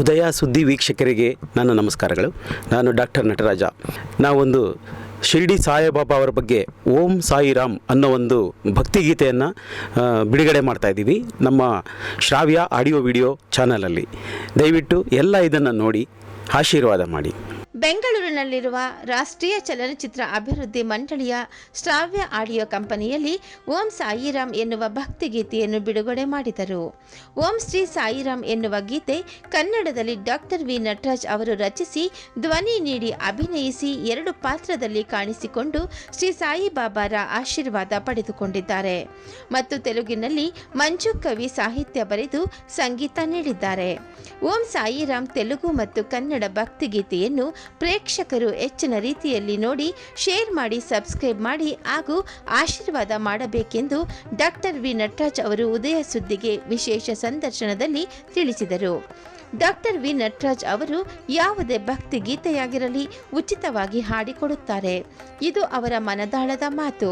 ಉದಯ ಸುದ್ದಿ ವೀಕ್ಷಕರಿಗೆ ನನ್ನ ನಮಸ್ಕಾರಗಳು. ನಾನು ಡಾಕ್ಟರ್ ನಟರಾಜ. ನಾವೊಂದು ಶಿರ್ಡಿ ಸಾಯಿಬಾಬಾ ಅವರ ಬಗ್ಗೆ ಓಂ ಸಾಯಿರಾಮ್ ಅನ್ನೋ ಒಂದು ಭಕ್ತಿಗೀತೆಯನ್ನು ಬಿಡುಗಡೆ ಮಾಡ್ತಾ ಇದ್ದೀವಿ ನಮ್ಮ ಶ್ರಾವ್ಯ ಆಡಿಯೋ ವಿಡಿಯೋ ಚಾನಲಲ್ಲಿ. ದಯವಿಟ್ಟು ಎಲ್ಲ ಇದನ್ನು ನೋಡಿ, ಆಶೀರ್ವಾದ ಮಾಡಿ. ಬೆಂಗಳೂರಿನಲ್ಲಿರುವ ರಾಷ್ಟ್ರೀಯ ಚಲನಚಿತ್ರ ಅಭಿವೃದ್ಧಿ ಮಂಡಳಿಯ ಶ್ರಾವ್ಯ ಆಡಿಯೋ ಕಂಪನಿಯಲ್ಲಿ ಓಂ ಸಾಯಿರಾಮ್ ಎನ್ನುವ ಭಕ್ತಿಗೀತೆಯನ್ನು ಬಿಡುಗಡೆ ಮಾಡಿದರು. ಓಂ ಶ್ರೀ ಸಾಯಿರಾಮ್ ಎನ್ನುವ ಗೀತೆ ಕನ್ನಡದಲ್ಲಿ ಡಾಕ್ಟರ್ ವಿ ನಟರಾಜ್ ಅವರು ರಚಿಸಿ, ಧ್ವನಿ ನೀಡಿ ಅಭಿನಯಿಸಿ ಎರಡು ಪಾತ್ರದಲ್ಲಿ ಕಾಣಿಸಿಕೊಂಡು ಶ್ರೀ ಸಾಯಿಬಾಬಾರ ಆಶೀರ್ವಾದ ಪಡೆದುಕೊಂಡಿದ್ದಾರೆ. ಮತ್ತು ತೆಲುಗಿನಲ್ಲಿ ಮಂಜು ಕವಿ ಸಾಹಿತ್ಯ ಬರೆದು ಸಂಗೀತ ನೀಡಿದ್ದಾರೆ. ಓಂ ಸಾಯಿರಾಮ್ ತೆಲುಗು ಮತ್ತು ಕನ್ನಡ ಭಕ್ತಿಗೀತೆಯನ್ನು ಪ್ರೇಕ್ಷಕರು ಹೆಚ್ಚಿನ ರೀತಿಯಲ್ಲಿ ನೋಡಿ, ಶೇರ್ ಮಾಡಿ, ಸಬ್ಸ್ಕ್ರೈಬ್ ಮಾಡಿ ಹಾಗೂ ಆಶೀರ್ವಾದ ಮಾಡಬೇಕೆಂದು ಡಾಕ್ಟರ್ ವಿ ನಟರಾಜ್ ಅವರು ಉದಯ ಸುದ್ದಿಗೆ ವಿಶೇಷ ಸಂದರ್ಶನದಲ್ಲಿ ತಿಳಿಸಿದರು. ಡಾಕ್ಟರ್ ವಿ ನಟರಾಜ್ ಅವರು ಯಾವುದೇ ಭಕ್ತಿ ಗೀತೆಯಾಗಿರಲಿ, ಉಚಿತವಾಗಿ ಹಾಡಿಕೊಡುತ್ತಾರೆ. ಇದು ಅವರ ಮನದಾಳದ ಮಾತು.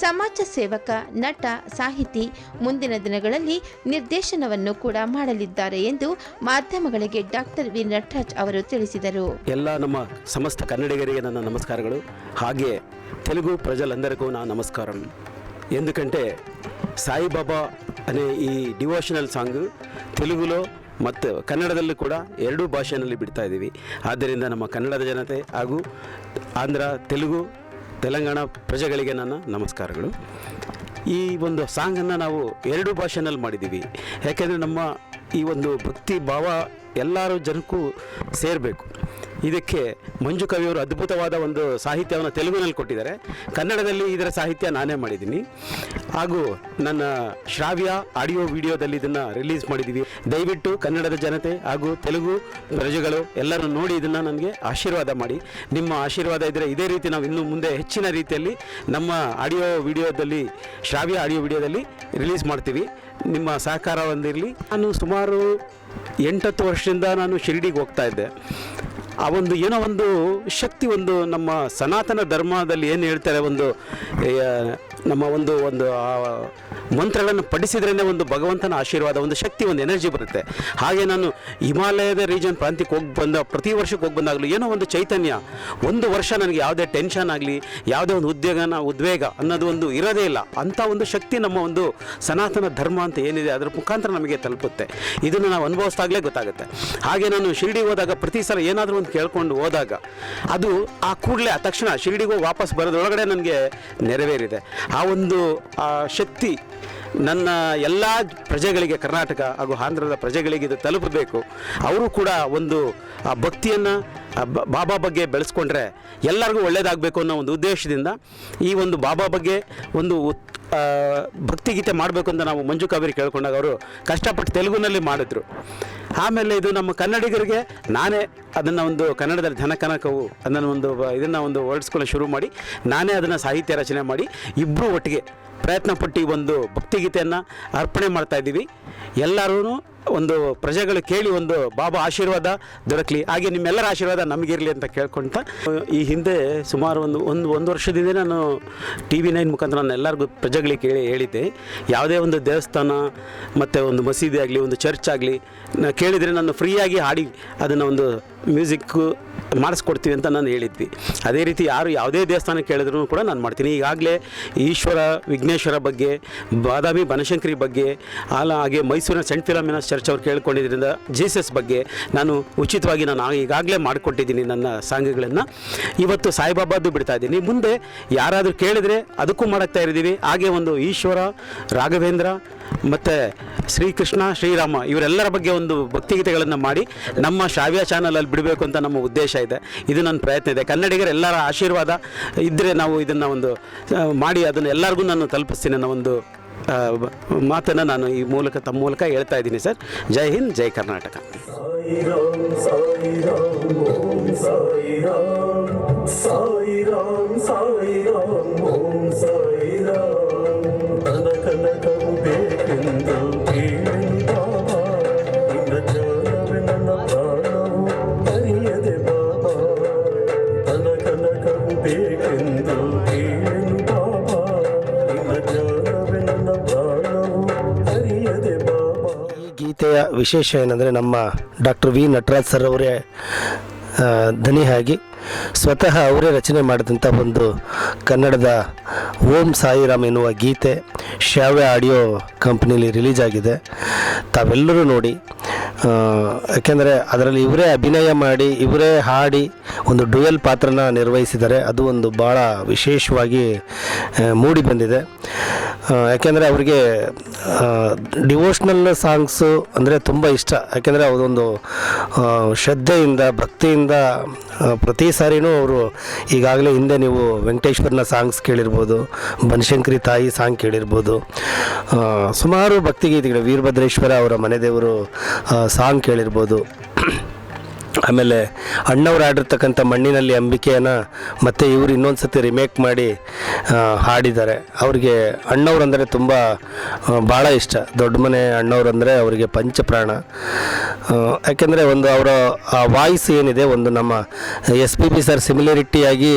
ಸಮಾಜ ಸೇವಕ, ನಟ, ಸಾಹಿತಿ ಮುಂದಿನ ದಿನಗಳಲ್ಲಿ ನಿರ್ದೇಶನವನ್ನು ಕೂಡ ಮಾಡಲಿದ್ದಾರೆ ಎಂದು ಮಾಧ್ಯಮಗಳಿಗೆ ಡಾಕ್ಟರ್ ವಿ ನಟರಾಜ್ ಅವರು ತಿಳಿಸಿದರು. ಎಲ್ಲ ನಮ್ಮ ಸಮಸ್ತ ಕನ್ನಡಿಗರಿಗೆ ನನ್ನ ನಮಸ್ಕಾರಗಳು ಹಾಗೆ తెలుగు ప్రజలందరికీ నా నమస్కారం ఎందుకంటే సాయిబాబా అనే ఈ డివోషనల్ సాంగ్ తెలుగులో ಮತ್ತು ಕನ್ನಡದಲ್ಲೂ ಕೂಡ ಎರಡೂ ಭಾಷೆಯಲ್ಲಿ ಬಿಡ್ತಾ ಇದ್ದೀವಿ ಆದ್ದರಿಂದ ನಮ್ಮ ಕನ್ನಡದ ಜನತೆ ಹಾಗೂ ಆಂಧ್ರ ತೆಲುಗು ತೆಲಂಗಾಣ ಪ್ರಜೆಗಳಿಗೆ ನನ್ನ ನಮಸ್ಕಾರಗಳು ಈ ಒಂದು ಸಾಂಗನ್ನು ನಾವು ಎರಡೂ ಭಾಷೆನಲ್ಲಿ ಮಾಡಿದ್ದೀವಿ ಯಾಕೆಂದರೆ ನಮ್ಮ ಈ ಒಂದು ಭಕ್ತಿ ಭಾವ ಎಲ್ಲರೂ ಜನಕ್ಕೂ ಸೇರಬೇಕು. ಇದಕ್ಕೆ ಮಂಜು ಕವಿಯವರು ಅದ್ಭುತವಾದ ಒಂದು ಸಾಹಿತ್ಯವನ್ನು ತೆಲುಗಿನಲ್ಲಿ ಕೊಟ್ಟಿದ್ದಾರೆ. ಕನ್ನಡದಲ್ಲಿ ಇದರ ಸಾಹಿತ್ಯ ನಾನೇ ಮಾಡಿದ್ದೀನಿ. ಹಾಗೂ ನನ್ನ ಶ್ರಾವ್ಯ ಆಡಿಯೋ ವಿಡಿಯೋದಲ್ಲಿ ಇದನ್ನು ರಿಲೀಸ್ ಮಾಡಿದ್ದೀವಿ. ದಯವಿಟ್ಟು ಕನ್ನಡದ ಜನತೆ ಹಾಗೂ ತೆಲುಗು ಪ್ರಜೆಗಳು ಎಲ್ಲರೂ ನೋಡಿ ಇದನ್ನು ನನಗೆ ಆಶೀರ್ವಾದ ಮಾಡಿ. ನಿಮ್ಮ ಆಶೀರ್ವಾದ ಇದ್ದರೆ ಇದೇ ರೀತಿ ನಾವು ಇನ್ನು ಮುಂದೆ ಹೆಚ್ಚಿನ ರೀತಿಯಲ್ಲಿ ನಮ್ಮ ಆಡಿಯೋ ವಿಡಿಯೋದಲ್ಲಿ, ಶ್ರಾವ್ಯ ಆಡಿಯೋ ವಿಡಿಯೋದಲ್ಲಿ ರಿಲೀಸ್ ಮಾಡ್ತೀವಿ. ನಿಮ್ಮ ಸಹಕಾರ ಒಂದಿರಲಿ. ನಾನು ಸುಮಾರು ಎಂಟತ್ತು ವರ್ಷದಿಂದ ನಾನು ಶಿರ್ಡಿಗೆ ಹೋಗ್ತಾ ಇದ್ದೆ. ಆ ಒಂದು ಏನೋ ಒಂದು ಶಕ್ತಿ ಒಂದು ನಮ್ಮ ಸನಾತನ ಧರ್ಮದಲ್ಲಿ ಏನು ಹೇಳ್ತಾರೆ, ಒಂದು ನಮ್ಮ ಒಂದು ಒಂದು, ಆ, ಮಂತ್ರಗಳನ್ನು ಪಠಿಸಿದ್ರೇ ಒಂದು ಭಗವಂತನ ಆಶೀರ್ವಾದ, ಒಂದು ಶಕ್ತಿ, ಒಂದು ಎನರ್ಜಿ ಬರುತ್ತೆ. ಹಾಗೆ ನಾನು ಹಿಮಾಲಯದ ರೀಜನ್ ಪ್ರಾಂತ್ಯಕ್ಕೆ ಹೋಗಿ ಬಂದ, ಪ್ರತಿ ವರ್ಷಕ್ಕೆ ಹೋಗಿ ಬಂದಾಗಲೂ ಏನೋ ಒಂದು ಚೈತನ್ಯ, ಒಂದು ವರ್ಷ ನನಗೆ ಯಾವುದೇ ಟೆನ್ಷನ್ ಆಗಲಿ, ಯಾವುದೇ ಒಂದು ಉದ್ವೇಗನ, ಉದ್ವೇಗ ಅನ್ನೋದು ಒಂದು ಇರೋದೇ ಇಲ್ಲ. ಅಂಥ ಒಂದು ಶಕ್ತಿ ನಮ್ಮ ಒಂದು ಸನಾತನ ಧರ್ಮ ಅಂತ ಏನಿದೆ, ಅದರ ಮುಖಾಂತರ ನಮಗೆ ತಲುಪುತ್ತೆ. ಇದನ್ನು ನಾವು ಅನುಭವಿಸ್ದಾಗಲೇ ಗೊತ್ತಾಗುತ್ತೆ. ಹಾಗೆ ನಾನು ಶಿರ್ಡಿ ಹೋದಾಗ ಪ್ರತಿ ಸಲ ಏನಾದರೂ ಒಂದು ಕೇಳ್ಕೊಂಡು ಹೋದಾಗ ಅದು ಆ ಕೂಡಲೇ ಆ ತಕ್ಷಣ ಶಿರ್ಡಿಗೆ ವಾಪಸ್ ಬರೋದ್ರೊಳಗಡೆ ನನಗೆ ನೆರವೇರಿದೆ. ಆ ಒಂದು, ಆ ಶಕ್ತಿ ನನ್ನ ಎಲ್ಲ ಪ್ರಜೆಗಳಿಗೆ, ಕರ್ನಾಟಕ ಹಾಗೂ ಆಂಧ್ರದ ಪ್ರಜೆಗಳಿಗೆ ಇದು ತಲುಪಬೇಕು. ಅವರು ಕೂಡ ಒಂದು, ಆ ಭಕ್ತಿಯನ್ನು ಬಾಬಾ ಬಗ್ಗೆ ಬೆಳೆಸ್ಕೊಂಡ್ರೆ ಎಲ್ಲರಿಗೂ ಒಳ್ಳೆಯದಾಗಬೇಕು ಅನ್ನೋ ಒಂದು ಉದ್ದೇಶದಿಂದ ಈ ಒಂದು ಬಾಬಾ ಬಗ್ಗೆ ಒಂದು ಭಕ್ತಿಗೀತೆ ಮಾಡಬೇಕು ಅಂತ ನಾವು ಮಂಜು ಕಾವೇರಿ ಕೇಳ್ಕೊಂಡಾಗ ಅವರು ಕಷ್ಟಪಟ್ಟು ತೆಲುಗುನಲ್ಲಿ ಮಾಡಿದ್ರು. ಆಮೇಲೆ ಇದು ನಮ್ಮ ಕನ್ನಡಿಗರಿಗೆ ನಾನೇ ಅದನ್ನು ಒಂದು ಕನ್ನಡದಲ್ಲಿ ಧನಕನಕವು ಅದನ್ನು ಒಂದು ಇದನ್ನು ಒಂದು ವರ್ಡ್ಸ್ಗಳನ್ನ ಶುರು ಮಾಡಿ ನಾನೇ ಅದನ್ನು ಸಾಹಿತ್ಯ ರಚನೆ ಮಾಡಿ ಇಬ್ಬರು ಒಟ್ಟಿಗೆ ಪ್ರಯತ್ನಪಟ್ಟು ಈ ಒಂದು ಭಕ್ತಿಗೀತೆಯನ್ನು ಅರ್ಪಣೆ ಮಾಡ್ತಾಯಿದ್ದೀವಿ ಎಲ್ಲರೂ ಒಂದು ಪ್ರಜೆಗಳು ಕೇಳಿ ಒಂದು ಬಾಬಾ ಆಶೀರ್ವಾದ ದೊರಕಲಿ. ಹಾಗೆ ನಿಮ್ಮೆಲ್ಲರ ಆಶೀರ್ವಾದ ನಮಗಿರಲಿ ಅಂತ ಕೇಳ್ಕೊಂತ, ಈ ಹಿಂದೆ ಸುಮಾರು ಒಂದು ಒಂದು ಒಂದು ವರ್ಷದಿಂದ ನಾನು ಟಿ ವಿ ನೈನ್ ಮುಖಾಂತರ ನಾನು ಎಲ್ಲರಿಗೂ ಪ್ರಜೆಗಳಿಗೆ ಕೇಳಿ ಹೇಳಿದ್ದೆ. ಯಾವುದೇ ಒಂದು ದೇವಸ್ಥಾನ, ಮತ್ತು ಒಂದು ಮಸೀದಿ ಆಗಲಿ, ಒಂದು ಚರ್ಚ್ ಆಗಲಿ ಕೇಳಿದರೆ ನಾನು ಫ್ರೀಯಾಗಿ ಹಾಡಿ ಅದನ್ನು ಒಂದು ಮ್ಯೂಸಿಕ್ಕು ಮಾಡಿಸ್ಕೊಡ್ತೀವಿ ಅಂತ ನಾನು ಹೇಳಿದ್ವಿ. ಅದೇ ರೀತಿ ಯಾರು ಯಾವುದೇ ದೇವಸ್ಥಾನ ಕೇಳಿದ್ರು ಕೂಡ ನಾನು ಮಾಡ್ತೀನಿ. ಈಗಾಗಲೇ ಈಶ್ವರ, ವಿಘ್ನೇಶ್ವರ ಬಗ್ಗೆ, ಬಾದಾಮಿ ಬನಶಂಕರಿ ಬಗ್ಗೆ, ಆಲ ಹಾಗೆ ಮೈಸೂರಿನ ಸೆಂಟ್ ಫಿಲಾಮಿನಸ್ ಚರ್ಚ್ ಅವ್ರು ಕೇಳ್ಕೊಂಡಿದ್ದರಿಂದ ಜೀಸಸ್ ಬಗ್ಗೆ ನಾನು ಉಚಿತವಾಗಿ ನಾನು ಈಗಾಗಲೇ ಮಾಡಿಕೊಟ್ಟಿದ್ದೀನಿ ನನ್ನ ಸಾಂಗ್ಗಳನ್ನು. ಇವತ್ತು ಸಾಯಿಬಾಬಾದ್ದು ಬಿಡ್ತಾ ಇದ್ದೀನಿ. ಮುಂದೆ ಯಾರಾದರೂ ಕೇಳಿದರೆ ಅದಕ್ಕೂ ಮಾಡಕ್ತಾ ಇದ್ದೀವಿ ಹಾಗೆ ಒಂದು ಈಶ್ವರ, ರಾಘವೇಂದ್ರ ಮತ್ತು ಶ್ರೀಕೃಷ್ಣ, ಶ್ರೀರಾಮ ಇವರೆಲ್ಲರ ಬಗ್ಗೆ ಒಂದು ಭಕ್ತಿಗೀತೆಗಳನ್ನು ಮಾಡಿ ನಮ್ಮ ಶ್ರಾವ್ಯ ಚಾನಲಲ್ಲಿ ಬಿಡಬೇಕು ಅಂತ ನಮ್ಮ ಉದ್ದೇಶ ಇದೆ. ಇದು ನನ್ನ ಪ್ರಯತ್ನ ಇದೆ. ಕನ್ನಡಿಗರ ಎಲ್ಲರ ಆಶೀರ್ವಾದ ಇದ್ದರೆ ನಾವು ಇದನ್ನು ಒಂದು ಮಾಡಿ ಅದನ್ನು ಎಲ್ಲರಿಗೂ ನಾನು ತಲುಪಿಸ್ತೀನಿ ಅನ್ನೋ ಒಂದು ಮಾತನ್ನು ನಾನು ಈ ಮೂಲಕ, ತಮ್ಮ ಮೂಲಕ ಹೇಳ್ತಾ ಇದ್ದೀನಿ ಸರ್. ಜೈ ಹಿಂದ್, ಜೈ ಕರ್ನಾಟಕ. ಸಾಯಿ ರಾಮ್ ಸಾಯಿ ರಾಮ್ ಓಂ ಸಾಯಿ ವಿಶೇಷ ಏನಂದರೆ ನಮ್ಮ ಡಾಕ್ಟರ್ ವಿ ನಟರಾಜ್ ಸರ್ ಅವರೇ ದನಿ ಆಗಿ ಸ್ವತಃ ಅವರೇ ರಚನೆ ಮಾಡಿದಂಥ ಒಂದು ಕನ್ನಡದ ಓಂ ಸಾಯಿರಾಮ್ ಎನ್ನುವ ಗೀತೆ ಶ್ಯಾವೆ ಆಡಿಯೋ ಕಂಪ್ನಿಲಿ ರಿಲೀಸ್ ಆಗಿದೆ. ತಾವೆಲ್ಲರೂ ನೋಡಿ ಯಾಕೆಂದರೆ ಅದರಲ್ಲಿ ಇವರೇ ಅಭಿನಯ ಮಾಡಿ, ಇವರೇ ಹಾಡಿ ಒಂದು ಡುವೆಲ್ ಪಾತ್ರನ ನಿರ್ವಹಿಸಿದ್ದಾರೆ. ಅದು ಒಂದು ಭಾಳ ವಿಶೇಷವಾಗಿ ಮೂಡಿ ಬಂದಿದೆ. ಯಾಕೆಂದರೆ ಅವರಿಗೆ ಡಿವೋಷ್ನಲ್ ಸಾಂಗ್ಸು ಅಂದರೆ ತುಂಬ ಇಷ್ಟ. ಯಾಕೆಂದರೆ ಅದೊಂದು ಶ್ರದ್ಧೆಯಿಂದ, ಭಕ್ತಿಯಿಂದ ಪ್ರತಿ ಸಾರಿನೂ ಅವರು ಈಗಾಗಲೇ ಹಿಂದೆ ನೀವು ವೆಂಕಟೇಶ್ವರನ ಸಾಂಗ್ಸ್ ಕೇಳಿರ್ಬೋದು, ಬನಶಂಕರಿ ತಾಯಿ ಸಾಂಗ್ ಕೇಳಿರ್ಬೋದು. ಸುಮಾರು ಭಕ್ತಿಗೀತೆಗಳು, ವೀರಭದ್ರೇಶ್ವರ ಅವರ ಮನೆದೇವರು ಸಾಂಗ್ ಕೇಳಿರ್ಬೋದು. ಆಮೇಲೆ ಅಣ್ಣವ್ರು ಆಡಿರ್ತಕ್ಕಂಥ ಮಣ್ಣಿನಲ್ಲಿ ಅಂಬಿಕೆಯನ್ನು ಮತ್ತು ಇವರು ಇನ್ನೊಂದು ಸತಿ ರಿಮೇಕ್ ಮಾಡಿ ಹಾಡಿದ್ದಾರೆ. ಅವರಿಗೆ ಅಣ್ಣವ್ರು ಅಂದರೆ ತುಂಬ ಭಾಳ ಇಷ್ಟ. ದೊಡ್ಡ ಮನೆ ಅಣ್ಣವ್ರು ಅಂದರೆ ಅವರಿಗೆ ಪಂಚಪ್ರಾಣ. ಯಾಕೆಂದರೆ ಒಂದು ಅವರ, ಆ ವಾಯ್ಸ್ ಏನಿದೆ, ಒಂದು ನಮ್ಮ ಎಸ್ ಪಿ ಬಿ ಸರ್ ಸಿಮಿಲರಿಟಿಯಾಗಿ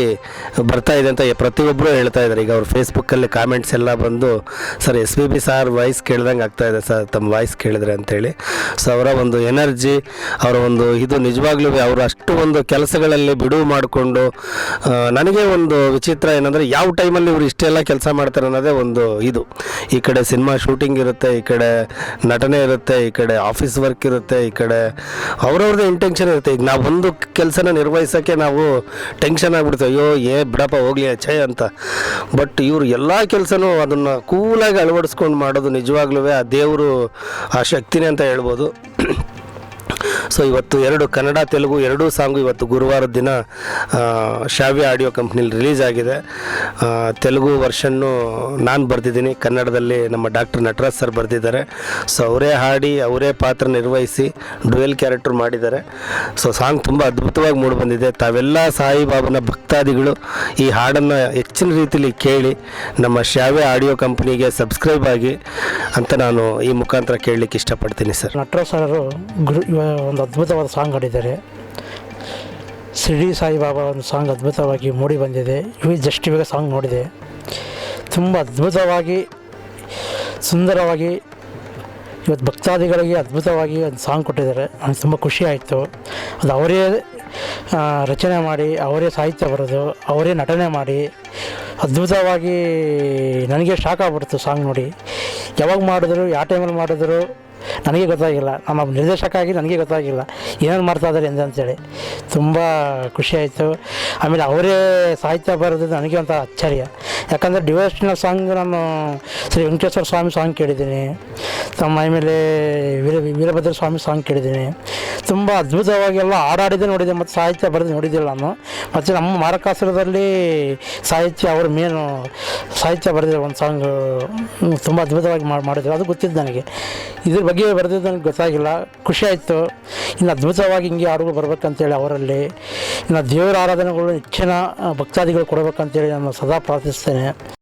ಬರ್ತಾ ಇದೆ ಅಂತ ಪ್ರತಿಯೊಬ್ಬರು ಹೇಳ್ತಾ ಇದ್ದಾರೆ. ಈಗ ಅವ್ರ ಫೇಸ್ಬುಕ್ಕಲ್ಲಿ ಕಾಮೆಂಟ್ಸ್ ಎಲ್ಲ ಬಂದು, sir S P B sir voice ಕೇಳ್ದಂಗೆ ಆಗ್ತಾಯಿದೆ ಸರ್, ತಮ್ಮ ವಾಯ್ಸ್ ಕೇಳಿದ್ರೆ ಅಂತೇಳಿ. ಸೊ ಅವರ ಒಂದು ಎನರ್ಜಿ ಅವರ ಒಂದು ಇದು ನಿಜವಾಗ್ಲೂ ಅವರು ಅಷ್ಟು ಒಂದು ಕೆಲಸಗಳಲ್ಲಿ ಬಿಡುವು ಮಾಡಿಕೊಂಡು ನನಗೆ ಒಂದು ವಿಚಿತ್ರ ಏನಂದರೆ ಯಾವ ಟೈಮಲ್ಲಿ ಇವರು ಇಷ್ಟೆಲ್ಲ ಕೆಲಸ ಮಾಡ್ತಾರೆ ಅನ್ನೋದೇ ಒಂದು ಇದು. ಈ ಕಡೆ ಸಿನಿಮಾ ಶೂಟಿಂಗ್ ಇರುತ್ತೆ, ಈ ಕಡೆ ನಟನೆ ಇರುತ್ತೆ, ಈ ಕಡೆ ಆಫೀಸ್ ವರ್ಕ್ ಇರುತ್ತೆ, ಈ ಕಡೆ ಅವ್ರವ್ರದ್ದು ಇಂಟೆನ್ಷನ್ ಇರುತ್ತೆ. ಈಗ ನಾವು ಒಂದು ಕೆಲಸನ ನಿರ್ವಹಿಸೋಕ್ಕೆ ನಾವು ಟೆನ್ಷನ್ ಆಗಿಬಿಡ್ತೇವೆ. ಅಯ್ಯೋ, ಏ, ಬಿಡಪ್ಪ, ಹೋಗ್ಲಿ ಛೇ ಅಂತ. ಬಟ್ ಇವರು ಎಲ್ಲ ಕೆಲಸನೂ ಅದನ್ನು ಕೂಲಾಗಿ ಅಳವಡಿಸ್ಕೊಂಡು ಮಾಡೋದು ನಿಜವಾಗ್ಲೂ ಆ ದೇವರು ಆ ಶಕ್ತಿನೇ ಅಂತ ಹೇಳ್ಬೋದು. ಸೊ ಇವತ್ತು ಎರಡು ಕನ್ನಡ, ತೆಲುಗು ಎರಡೂ ಸಾಂಗು ಇವತ್ತು ಗುರುವಾರದ ದಿನ ಶಾವ್ಯ ಆಡಿಯೋ ಕಂಪ್ನಿಲಿ ರಿಲೀಸ್ ಆಗಿದೆ. ತೆಲುಗು ವರ್ಷನ್ನು ನಾನು ಬರೆದಿದ್ದೀನಿ. ಕನ್ನಡದಲ್ಲಿ ನಮ್ಮ ಡಾಕ್ಟರ್ ನಟರಾಜ್ ಸರ್ ಬರೆದಿದ್ದಾರೆ. ಸೊ ಅವರೇ ಹಾಡಿ, ಅವರೇ ಪಾತ್ರ ನಿರ್ವಹಿಸಿ ಡುವೆಲ್ ಕ್ಯಾರೆಕ್ಟರ್ ಮಾಡಿದ್ದಾರೆ. ಸೊ ಸಾಂಗ್ ತುಂಬ ಅದ್ಭುತವಾಗಿ ಮೂಡಿ ಬಂದಿದೆ. ತಾವೆಲ್ಲ ಸಾಯಿಬಾಬನ ಭಕ್ತಾದಿಗಳು ಈ ಹಾಡನ್ನು ಹೆಚ್ಚಿನ ರೀತಿಯಲ್ಲಿ ಕೇಳಿ ನಮ್ಮ ಶಾವೆ ಆಡಿಯೋ ಕಂಪ್ನಿಗೆ ಸಬ್ಸ್ಕ್ರೈಬ್ ಆಗಿ ಅಂತ ನಾನು ಈ ಮುಖಾಂತರ ಕೇಳಲಿಕ್ಕೆ ಇಷ್ಟಪಡ್ತೀನಿ ಸರ್. ನಟರಾಜ್ ಸರ್ ಗುರು ಒಂದು ಅದ್ಭುತವಾದ ಸಾಂಗ್ ಹಾಡಿದ್ದಾರೆ. ಶಿರ್ಡಿ ಸಾಯಿಬಾಬಾ ಒಂದು ಸಾಂಗ್ ಅದ್ಭುತವಾಗಿ ಮೂಡಿ ಬಂದಿದೆ. ಇವು ಜಸ್ಟ್ ಇವಾಗ ಸಾಂಗ್ ನೋಡಿದೆ. ತುಂಬ ಅದ್ಭುತವಾಗಿ, ಸುಂದರವಾಗಿ, ಇವತ್ತು ಭಕ್ತಾದಿಗಳಿಗೆ ಅದ್ಭುತವಾಗಿ ಒಂದು ಸಾಂಗ್ ಕೊಟ್ಟಿದ್ದಾರೆ. ನನಗೆ ತುಂಬ ಖುಷಿ ಆಯಿತು. ಅದು ಅವರೇ ರಚನೆ ಮಾಡಿ, ಅವರೇ ಸಾಹಿತ್ಯ ಬರೋದು, ಅವರೇ ನಟನೆ ಮಾಡಿ, ಅದ್ಭುತವಾಗಿ ನನಗೆ ಶಾಕ್ ಆಗ್ಬಿಡ್ತು ಸಾಂಗ್ ನೋಡಿ. ಯಾವಾಗ ಮಾಡಿದ್ರು, ಯಾವ ಟೈಮಲ್ಲಿ ಮಾಡಿದ್ರು ನನಗೆ ಗೊತ್ತಾಗಿಲ್ಲ. ನಮ್ಮ ನಿರ್ದೇಶಕ ನನಗೆ ಗೊತ್ತಾಗಿಲ್ಲ. ಏನೇನು ಮಾಡ್ತಾ ಇದ್ದಾರೆ ಅಂತೇಳಿ. ತುಂಬ ಖುಷಿ ಆಯಿತು. ಆಮೇಲೆ ಅವರೇ ಸಾಹಿತ್ಯ ಬರೋದು ನನಗೆ ಒಂಥರ ಆಶ್ಚರ್ಯ. ಯಾಕಂದರೆ ಡಿವೋಷನಲ್ ಸಾಂಗ್ ನಾನು ಶ್ರೀ ವೆಂಕಟೇಶ್ವರ ಸ್ವಾಮಿ ಸಾಂಗ್ ಕೇಳಿದ್ದೀನಿ. ತಮ್ಮ ಆಮೇಲೆ ವೀರ ವೀರಭದ್ರ ಸ್ವಾಮಿ ಸಾಂಗ್ ಕೇಳಿದ್ದೀನಿ. ತುಂಬ ಅದ್ಭುತವಾಗಿ ಎಲ್ಲ ಹಾಡಾಡಿದೆ ನೋಡಿದೆ, ಮತ್ತು ಸಾಹಿತ್ಯ ಬರೆದು ನೋಡಿದ್ದಿಲ್ಲ ನಾನು. ಮತ್ತು ನಮ್ಮ ಮಾರಕಾಸುರದಲ್ಲಿ ಸಾಹಿತ್ಯ ಅವರು ಮೇನು ಸಾಹಿತ್ಯ ಬರೆದಿರೋ ಒಂದು ಸಾಂಗ್ ತುಂಬ ಅದ್ಭುತವಾಗಿ ಮಾಡಿ ಮಾಡಿದ್ರು. ಅದು ಗೊತ್ತಿದ್ದು ನನಗೆ. ಇದ್ರ ಬಗ್ಗೆ ಬರೆದಿದ್ದು ನನಗೆ ಗೊತ್ತಾಗಿಲ್ಲ. ಖುಷಿ ಆಯಿತು. ಇನ್ನು ಅದ್ಭುತವಾಗಿ ಹಿಂಗೆ ಹಾಡುಗಳು ಬರ್ಬೇಕಂತೇಳಿ ಅವರಲ್ಲಿ. ಇನ್ನು ದೇವರ ಆರಾಧನೆಗಳು ಹೆಚ್ಚಿನ ಭಕ್ತಾದಿಗಳು ಕೊಡಬೇಕಂತೇಳಿ ನಾನು ಸದಾ ಪ್ರಾರ್ಥಿಸ್ತೇನೆ.